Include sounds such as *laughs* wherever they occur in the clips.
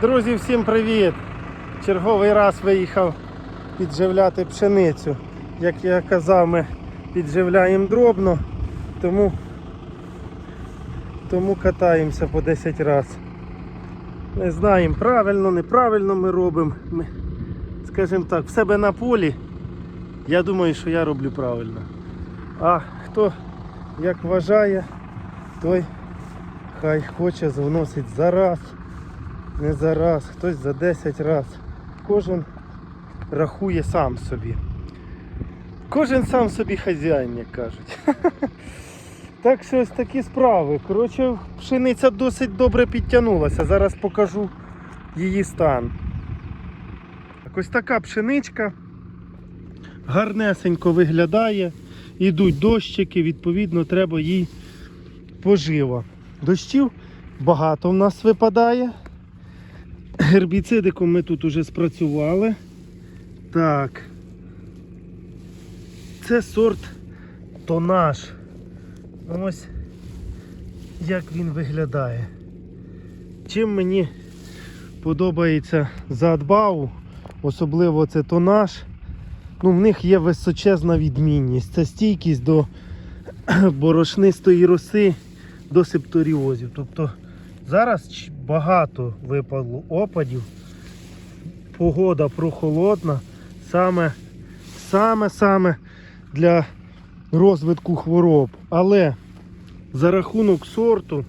Друзі, всім привіт! Черговий раз виїхав підживляти пшеницю. Як я казав, ми підживляємо дробно, тому, тому катаємося по 10 разів. Не знаємо, правильно, неправильно ми робимо. Ми, скажімо так, в себе на полі. Я думаю, що я роблю правильно. А хто як вважає, той хай хоче вносить за раз, не за раз, хтось за 10 раз. Кожен рахує сам собі. Кожен сам собі хазяїн, як кажуть. *laughs* Так що ось такі справи. Коротше, пшениця досить добре підтягнулася. Зараз покажу її стан. Так, ось така пшеничка гарнесенько виглядає. Ідуть дощики, відповідно, треба їй пожива. Дощів багато в нас випадає. Гербіцидиком ми тут уже спрацювали. Так. Це сорт тонаж. Ось як він виглядає. Чим мені подобається задбаву, особливо це тонаж. Ну, в них є височезна відмінність. Це стійкість до *clears throat* борошнистої роси до септоріозів. Тобто зараз багато випало опадів, погода прохолодна, саме, саме, саме для розвитку хвороб. Але за рахунок сорту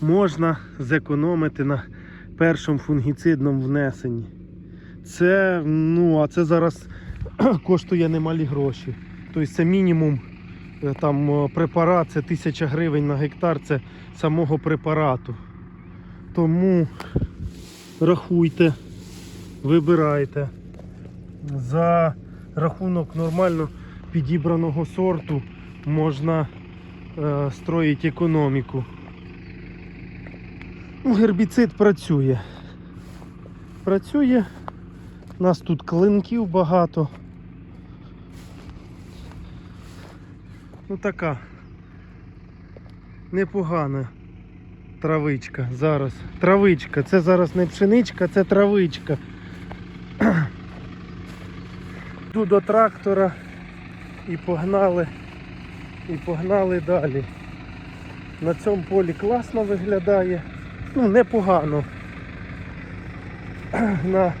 можна зекономити на першому фунгіцидному внесенні. Це, ну, а це зараз *clears throat* коштує немалі гроші. Тобто це мінімум там е, препарат, це 1000 гривень на гектар, це самого препарату. Тому рахуйте, вибирайте. За рахунок нормально підібраного сорту можна е, строїти економіку. Ну, гербіцид працює. Працює. У нас тут клинків багато. Ну така непогана травичка зараз. Травичка. Це зараз не пшеничка, це травичка. *clears throat* Йду до трактора і погнали. І погнали далі. На цьому полі класно виглядає. Ну, непогано. *clears throat* На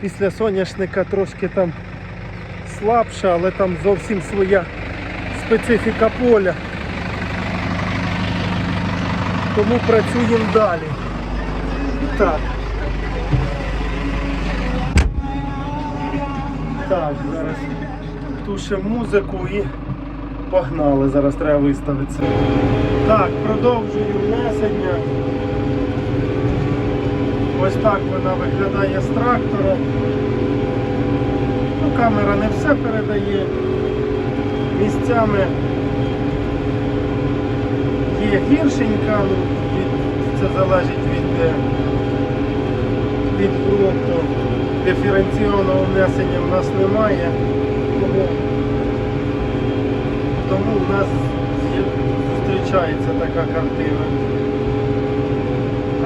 після соняшника трошки там слабша, але там зовсім своя специфіка поля. Тому працюємо далі. Так. Так, зараз тушимо музику і погнали. Зараз треба виставитися. Так, продовжую внесення. Ось так вона виглядає з трактора. Ну, камера не все передає. Місцями є гіршенька, це залежить від, е, від ґрунту. Диференційного внесення в нас немає. Тому, тому в нас зустрічається така картина.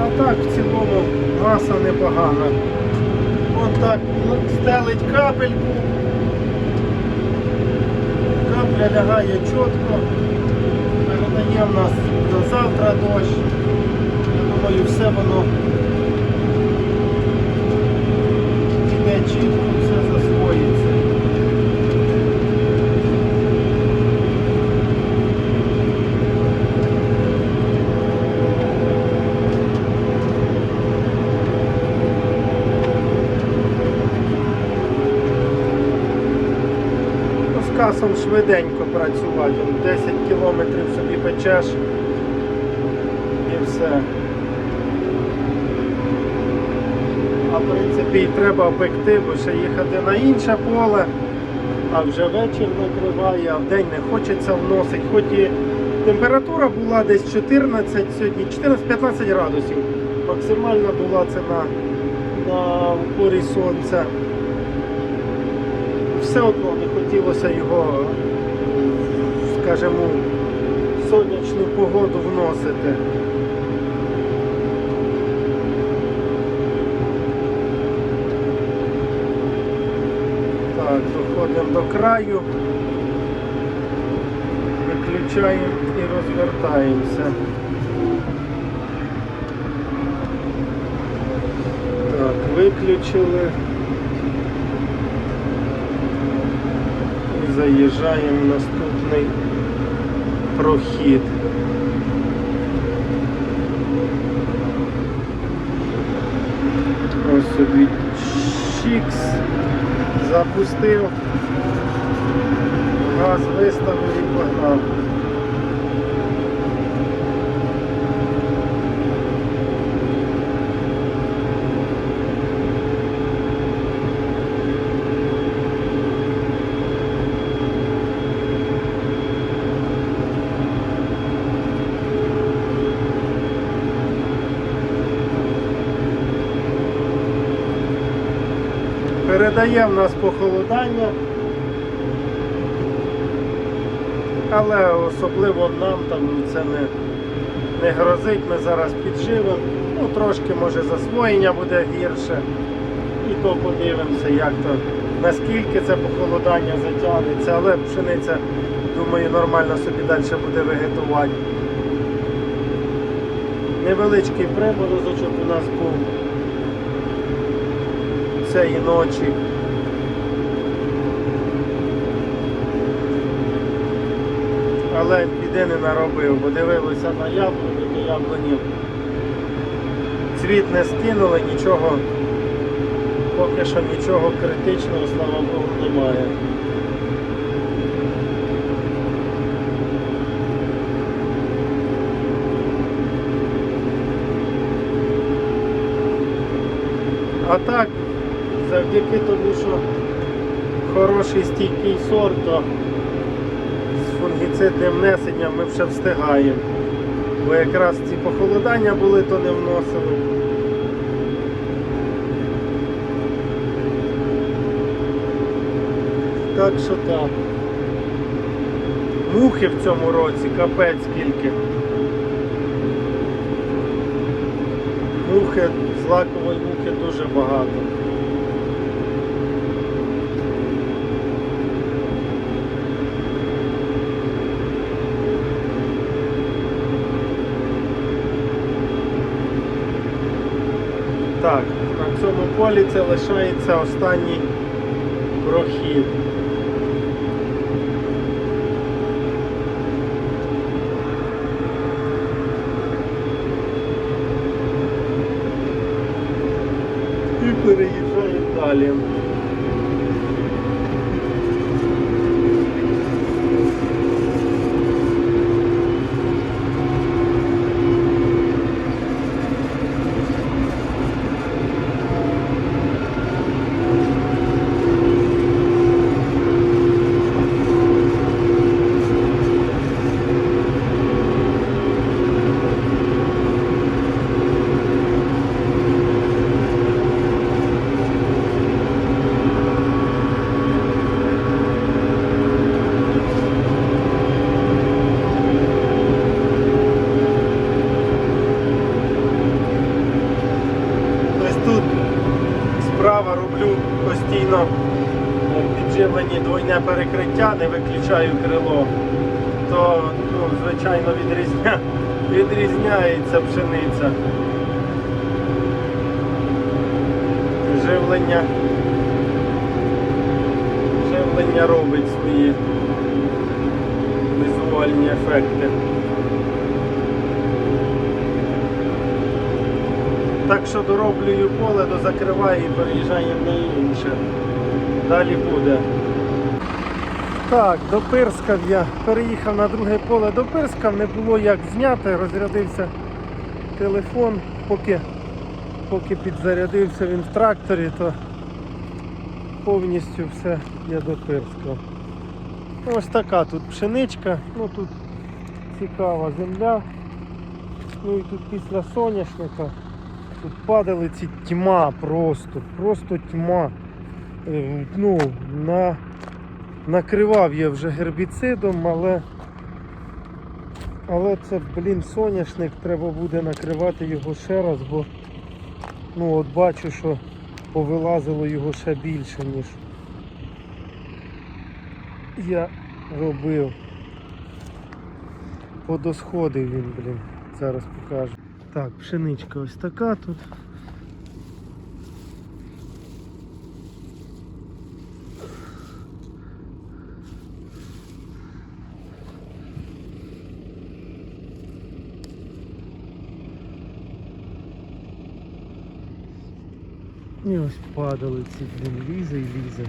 А так в цілому маса непогана. Вон так ну, стелить капельку. Капля лягає чітко. Передає в нас до завтра дощ. Я думаю, все воно піде чітко, все Ну, з касом швиденько працювати. 10 кілометрів собі печеш і все. А в принципі і треба пекти, бо ще їхати на інше поле, а вже вечір накриває, а вдень не хочеться вносити. Хоч і температура була десь 14 сьогодні, 14-15 градусів. Максимальна була це на, на упорі сонця все одно не хотілося його, скажімо, в сонячну погоду вносити. Так, доходимо до краю, виключаємо і розвертаємося. Так, виключили. Заїжджаємо в наступний прохід. Ось собі Чікс запустив, газ виставив і погнав. Передає в нас похолодання, але особливо нам там це не, не грозить, ми зараз підживемо, ну трошки може засвоєння буде гірше. І то подивимося, як то, наскільки це похолодання затягнеться, але пшениця, думаю, нормально собі далі буде вегетувати. Невеличкий приморозочок у нас був цієї ночі. Але біди не наробив, бо дивилися на яблуні, то яблуні цвіт не скинули, нічого, поки що нічого критичного, слава Богу, немає. А так, завдяки тому, що хороший стійкий сорт, то з фунгіцидним внесенням ми вже встигаємо. Бо якраз ці похолодання були, то не вносили. Так що так. Мухи в цьому році, капець скільки. Мухи, злакової мухи дуже багато. Так, на цьому полі це лишається останній прохід. І переїжджаємо далі. Ось тут справа роблю постійно е, підживлені двойне перекриття, не виключаю крило, то ну, звичайно відрізня... відрізняється пшениця. Живлення. Живлення робить свої візуальні ефекти. Так що дороблюю поле, дозакриваю і переїжджаємо на інше. Далі буде. Так, допирскав я. Переїхав на друге поле, допирскав, не було як зняти, розрядився телефон, поки, поки підзарядився він в тракторі, то повністю все я допирскав. Ось така тут пшеничка, ну тут цікава земля. Ну і тут після соняшника Тут падали ці тьма просто, просто тьма. Е, Ну, на, накривав я вже гербіцидом, але, але це, блін, соняшник, треба буде накривати його ще раз, бо ну, от бачу, що повилазило його ще більше, ніж, я робив. Подосходив він, блін. Зараз покажу. Так, пшеничка ось така тут. І ось падали ці, блін, лізе і лізе.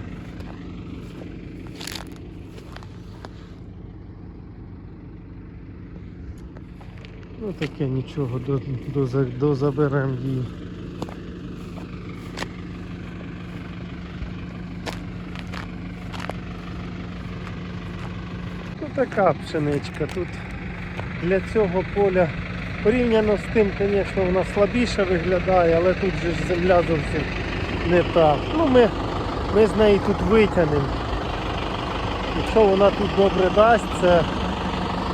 Ну таке нічого, до, до, до її. Ну така пшеничка. Тут для цього поля порівняно з тим, звісно, вона слабіше виглядає, але тут же ж земля зовсім не та. Ну ми, ми з неї тут витягнемо. Якщо вона тут добре дасть, це,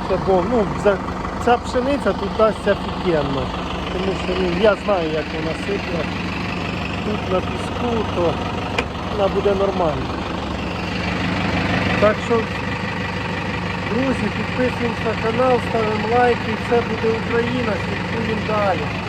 це бо, ну, ця пшениця тут дасть офігенно. Тому що ну, я знаю, як вона сипне тут на піску, то вона буде нормально. Так що, друзі, підписуємося на канал, ставимо лайки, все буде Україна, слідкуємо далі.